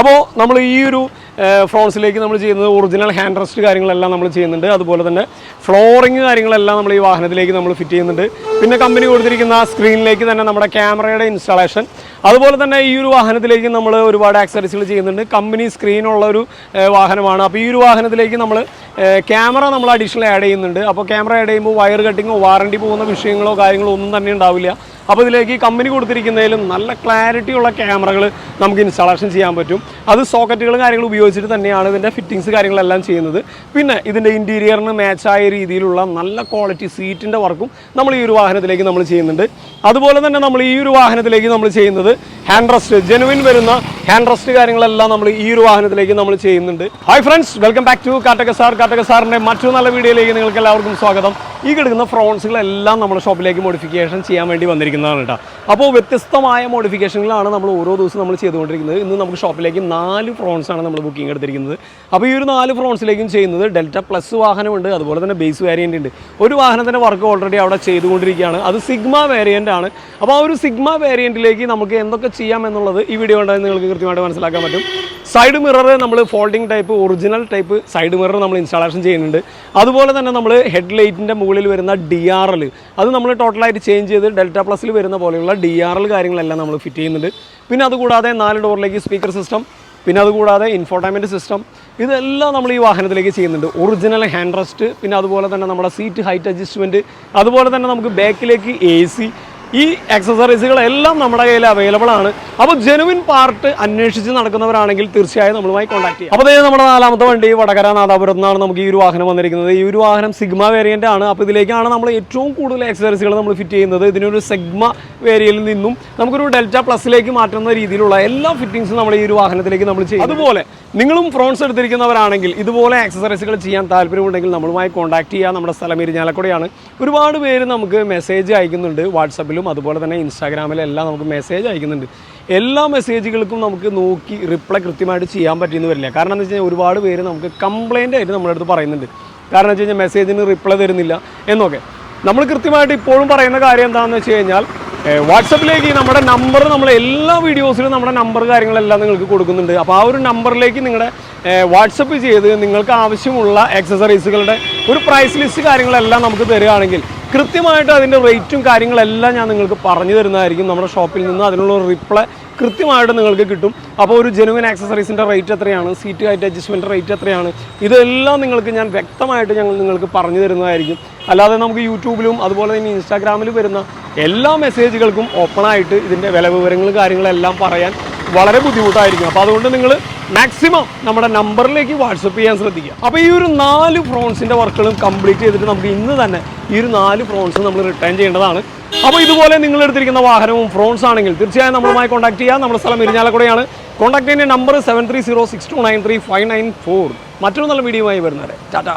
അപ്പോൾ നമ്മൾ ഈ ഒരു ഫ്രോൺസിലേക്ക് നമ്മൾ ചെയ്യുന്നത് ഒറിജിനൽ ഹാൻഡ് റെസ്റ്റ് കാര്യങ്ങളെല്ലാം നമ്മൾ ചെയ്യുന്നുണ്ട്. അതുപോലെ തന്നെ ഫ്ലോറിങ് കാര്യങ്ങളെല്ലാം നമ്മൾ ഈ വാഹനത്തിലേക്ക് നമ്മൾ ഫിറ്റ് ചെയ്യുന്നുണ്ട്. പിന്നെ കമ്പനി കൊടുത്തിരിക്കുന്ന സ്ക്രീനിലേക്ക് തന്നെ നമ്മുടെ ക്യാമറയുടെ ഇൻസ്റ്റാളേഷൻ അതുപോലെ തന്നെ ഈ ഒരു വാഹനത്തിലേക്ക് നമ്മൾ ഒരുപാട് ആക്സറീസുകൾ ചെയ്യുന്നുണ്ട്. കമ്പനി സ്ക്രീനുള്ള ഒരു വാഹനമാണ്. അപ്പോൾ ഈ ഒരു വാഹനത്തിലേക്ക് നമ്മൾ ക്യാമറ നമ്മൾ അഡീഷണൽ ആഡ് ചെയ്യുന്നുണ്ട്. അപ്പോൾ ക്യാമറ ആഡ് ചെയ്യുമ്പോൾ വയർ കട്ടിങ്ങോ വാറണ്ടി പോകുന്ന വിഷയങ്ങളോ കാര്യങ്ങളോ ഒന്നും തന്നെ ഉണ്ടാവില്ല. അപ്പോൾ ഇതിലേക്ക് കമ്പനി കൊടുത്തിരിക്കുന്നതിലും നല്ല ക്ലാരിറ്റി ഉള്ള ക്യാമറകൾ നമുക്ക് ഇൻസ്റ്റാളേഷൻ ചെയ്യാൻ പറ്റും. അത് സോക്കറ്റുകളും കാര്യങ്ങളും ഉപയോഗിച്ചിട്ട് തന്നെയാണ് ഇതിന്റെ ഫിറ്റിങ്സ് കാര്യങ്ങളെല്ലാം ചെയ്യുന്നത്. പിന്നെ ഇതിന്റെ ഇന്റീരിയറിന് മാച്ചായ രീതിയിലുള്ള നല്ല ക്വാളിറ്റി സീറ്റിന്റെ വർക്കും നമ്മൾ ഈ ഒരു വാഹനത്തിലേക്ക് നമ്മൾ ചെയ്യുന്നുണ്ട്. അതുപോലെ തന്നെ നമ്മൾ ഈ ഒരു വാഹനത്തിലേക്ക് നമ്മൾ ചെയ്യുന്നത് ഹാൻഡ് റെസ്റ്റ് ജെനുവിൻ വരുന്ന ഹാൻഡ് റെസ്റ്റ് കാര്യങ്ങളെല്ലാം നമ്മൾ ഈ ഒരു വാഹനത്തിലേക്ക് നമ്മൾ ചെയ്യുന്നുണ്ട്. Hi friends welcome back to കാട്ടക sir. കാട്ടക സാറിന്റെ മറ്റൊരു നല്ല വീഡിയോയിലേക്ക് നിങ്ങൾക്ക് എല്ലാവർക്കും സ്വാഗതം. ഈ കിടക്കുന്ന ഫ്രോൺസുകളെല്ലാം നമ്മുടെ ഷോപ്പിലേക്ക് മോഡിഫിക്കേഷൻ ചെയ്യാൻ വേണ്ടി വന്നിരിക്കുന്നതാണ് കേട്ടോ അപ്പോൾ വ്യത്യസ്തമായ മോഡിഫിക്കേഷനുകളാണ് നമ്മൾ ഓരോ ദിവസം നമ്മൾ ചെയ്തുകൊണ്ടിരിക്കുന്നത്. ഇന്ന് നമുക്ക് ഷോപ്പിലേക്ക് നാല് ഫ്രോൺസ് ആണ് നമ്മൾ ബുക്കിംഗ് എടുത്തിരിക്കുന്നത്. അപ്പോൾ ഈ ഒരു നാല് ഫ്രോൺസിലേക്കും ചെയ്യുന്നത് ഡെൽറ്റ പ്ലസ് വാഹനമുണ്ട് അതുപോലെ തന്നെ ബേസ് വേരിയന്റ് ഉണ്ട്. ഒരു വാഹനത്തിന്റെ വർക്ക് ഓൾറെഡി അവിടെ ചെയ്തുകൊണ്ടിരിക്കുകയാണ്. അത് സിഗ്മ വേരിയന്റ് ആണ്. അപ്പോൾ ആ ഒരു സിഗ്മ വേരിയന്റിലേക്ക് നമുക്ക് എന്തൊക്കെ ചെയ്യാം എന്നുള്ളത് ഈ വീഡിയോ ഉണ്ടായിരുന്നു നിങ്ങൾക്ക് കൃത്യമായിട്ട് മനസ്സിലാക്കാൻ പറ്റും. സൈഡ് മിറർ നമ്മൾ folding type original type side mirror നമ്മൾ ഇൻസ്റ്റാളേഷൻ ചെയ്യുന്നുണ്ട്. അതുപോലെ തന്നെ നമ്മൾ ഹെഡ് ലൈറ്റിന്റെ മുകളിൽ വരുന്ന ഡി ആർ എൽ അത് നമ്മൾ ടോട്ടലായിട്ട് ചേഞ്ച് ചെയ്ത് ഡെൽറ്റ പ്ലസിൽ വരുന്ന പോലെയുള്ള ഡി ആർ എൽ കാര്യങ്ങളെല്ലാം നമ്മൾ ഫിറ്റ് ചെയ്യുന്നുണ്ട്. പിന്നെ അതുകൂടാതെ നാല് ഡോറിലേക്ക് സ്പീക്കർ സിസ്റ്റം പിന്നെ അതുകൂടാതെ ഇൻഫോർട്ടൈൻമെന്റ് സിസ്റ്റം ഇതെല്ലാം നമ്മൾ ഈ വാഹനത്തിലേക്ക് ചെയ്യുന്നുണ്ട്. ഒറിജിനൽ ഹാൻഡ് റെസ്റ്റ് പിന്നെ അതുപോലെ തന്നെ നമ്മുടെ സീറ്റ് ഹൈറ്റ് അഡ്ജസ്റ്റ്മെന്റ് അതുപോലെ തന്നെ നമുക്ക് ബാക്കിലേക്ക് എ സി ഈ എക്സസറീസുകളെല്ലാം നമ്മുടെ കയ്യിൽ അവൈലബിൾ ആണ്. അപ്പോൾ ജെനുവിൻ പാർട്ട് അന്വേഷിച്ച് നടക്കുന്നവരാണെങ്കിൽ തീർച്ചയായും നമ്മളുമായി കോൺടാക്ട് ചെയ്യാം. അപ്പോൾ നമ്മുടെ നാലാമത്തെ വണ്ടി വടകര നാദാപുരത്ത് നിന്നാണ് നമുക്ക് ഈ ഒരു വാഹനം വന്നിരിക്കുന്നത്. ഈ ഒരു വാഹനം സിഗ്മ വേരിയന്റ് ആണ്. അപ്പോൾ ഇതിലേക്കാണ് നമ്മൾ ഏറ്റവും കൂടുതൽ എക്സസറീസുകൾ നമ്മൾ ഫിറ്റ് ചെയ്യുന്നത്. ഇതിനൊരു സെഗ്മ വേരിയയിൽ നിന്നും നമുക്കൊരു ഡെൽറ്റ പ്ലസിലേക്ക് മാറ്റുന്ന രീതിയിലുള്ള എല്ലാ ഫിറ്റിംഗ്സും നമ്മൾ ഈ ഒരു വാഹനത്തിലേക്ക് നമ്മൾ ചെയ്യും അതുപോലെ നിങ്ങളും ഫ്രോൺസ് എടുത്തിരിക്കുന്നവരാണെങ്കിൽ ഇതുപോലെ എക്സസറീസുകൾ ചെയ്യാൻ താല്പര്യമുണ്ടെങ്കിൽ നമ്മളുമായി കോൺടാക്ട് ചെയ്യുക നമ്മുടെ സ്ഥലം ഇരിഞ്ഞാലക്കുടയാണ്. ഒരുപാട് പേര് നമുക്ക് മെസ്സേജ് അയക്കുന്നുണ്ട്. വാട്സപ്പിലും അതുപോലെ തന്നെ ഇൻസ്റ്റാഗ്രാമിലും എല്ലാം നമുക്ക് മെസ്സേജ് അയക്കുന്നുണ്ട്. എല്ലാ മെസ്സേജുകൾക്കും നമുക്ക് നോക്കി റിപ്ലൈ കൃത്യമായിട്ട് ചെയ്യാൻ പറ്റിയെന്ന് വരില്ല. കാരണം എന്താ വെച്ച് കഴിഞ്ഞാൽ ഒരുപാട് പേര് നമുക്ക് കംപ്ലയിന്റ് ആയിട്ട് നമ്മുടെ അടുത്ത് പറയുന്നുണ്ട്. കാരണം വെച്ച് കഴിഞ്ഞാൽ മെസ്സേജിന് റിപ്ലൈ തരുന്നില്ല എന്നൊക്കെ. നമ്മൾ കൃത്യമായിട്ട് ഇപ്പോഴും പറയുന്ന കാര്യം എന്താണെന്ന് വെച്ച് കഴിഞ്ഞാൽ വാട്സപ്പിലേക്ക് നമ്മുടെ നമ്പർ നമ്മൾ എല്ലാ വീഡിയോസിലും നമ്മുടെ നമ്പർ കാര്യങ്ങളെല്ലാം നിങ്ങൾക്ക് കൊടുക്കുന്നുണ്ട്. അപ്പോൾ ആ ഒരു നമ്പറിലേക്ക് നിങ്ങളുടെ വാട്സപ്പ് ചെയ്ത് നിങ്ങൾക്ക് ആവശ്യമുള്ള എക്സസറീസുകളുടെ ഒരു പ്രൈസ് ലിസ്റ്റ് കാര്യങ്ങളെല്ലാം നമുക്ക് തരികയാണെങ്കിൽ കൃത്യമായിട്ട് അതിന്റെ റേറ്റും കാര്യങ്ങളെല്ലാം ഞാൻ നിങ്ങൾക്ക് പറഞ്ഞു തരുന്നതായിരിക്കും നമ്മുടെ ഷോപ്പിൽ നിന്ന്. അതിനുള്ള റിപ്ലൈ കൃത്യമായിട്ട് നിങ്ങൾക്ക് കിട്ടും. അപ്പോൾ ഒരു ജെനുവിൻ ആക്സസറീസിന്റെ റേറ്റ് എത്രയാണ്? സീറ്റ് ഹൈറ്റ് അഡ്ജസ്റ്റ്മെന്റ് റേറ്റ് എത്രയാണ്? ഇതെല്ലാം നിങ്ങൾക്ക് ഞാൻ വ്യക്തമായിട്ട് ഞങ്ങൾ നിങ്ങൾക്ക് പറഞ്ഞു തരുന്നതായിരിക്കും. അല്ലാതെ നമുക്ക് യൂട്യൂബിലും അതുപോലെ തന്നെ ഇൻസ്റ്റാഗ്രാമിലും വരുന്ന എല്ലാ മെസ്സേജുകൾക്കും ഓപ്പണായിട്ട് ഇതിന്റെ വില വിവരങ്ങളും കാര്യങ്ങളെല്ലാം പറയാൻ വളരെ ബുദ്ധിമുട്ടായിരിക്കും. അപ്പോൾ അതുകൊണ്ട് നിങ്ങൾ മാക്സിമം നമ്മുടെ നമ്പറിലേക്ക് വാട്സപ്പ് ചെയ്യാൻ ശ്രദ്ധിക്കുക. അപ്പോൾ ഈ ഒരു നാല് ഫ്രോൺസിന്റെ വർക്കുകളും കംപ്ലീറ്റ് ചെയ്തിട്ട് നമുക്ക് ഇന്ന് തന്നെ ഈ ഒരു നാല് ഫ്രോൺസ് നമ്മൾ റിട്ടേൺ ചെയ്യേണ്ടതാണ്. അപ്പോൾ ഇതുപോലെ നിങ്ങൾ എടുത്തിരിക്കുന്ന വാഹനവും ഫ്രോൺസ് ആണെങ്കിൽ തീർച്ചയായും നമ്മളുമായി കോൺടാക്ട് ചെയ്യുക നമ്മുടെ സ്ഥലം ഇരിഞ്ഞാലക്കുടയാണ്. കോൺടാക്ട് ചെയ്യുന്ന number seven three zero six two nine three five nine four മറ്റൊരു നല്ല വീഡിയോയുമായി വരുന്നവരെ. ടാറ്റാ.